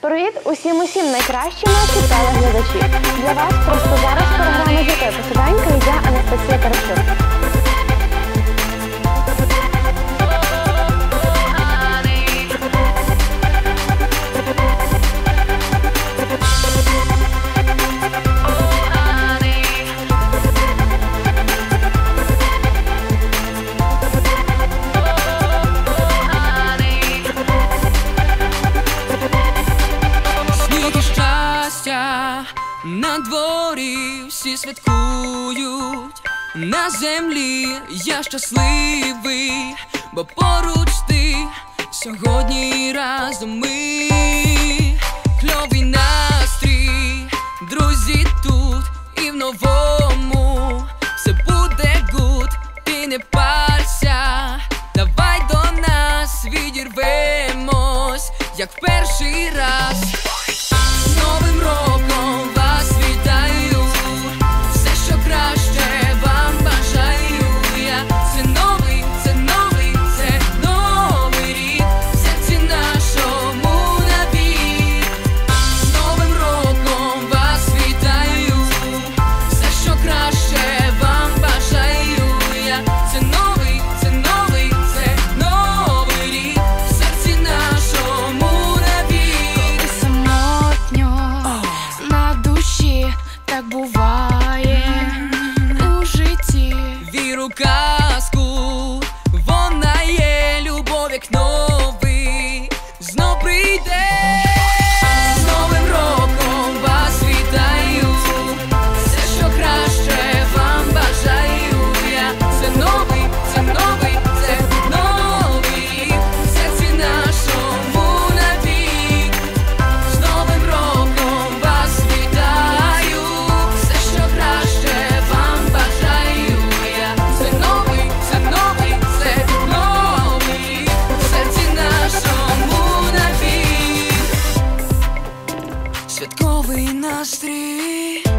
Привіт усім усім найкращим наші телеглядачі. На дворі всі святкують. На землі я щасливий, бо поруч ти сьогодні разом ми кльовий настрій, друзі тут і в новому все буде гуд, ти не парся, давай до нас відірвемось, як в перший раз. так буває у житті. Віру казку, вона є любов, вікно. святковий настрій.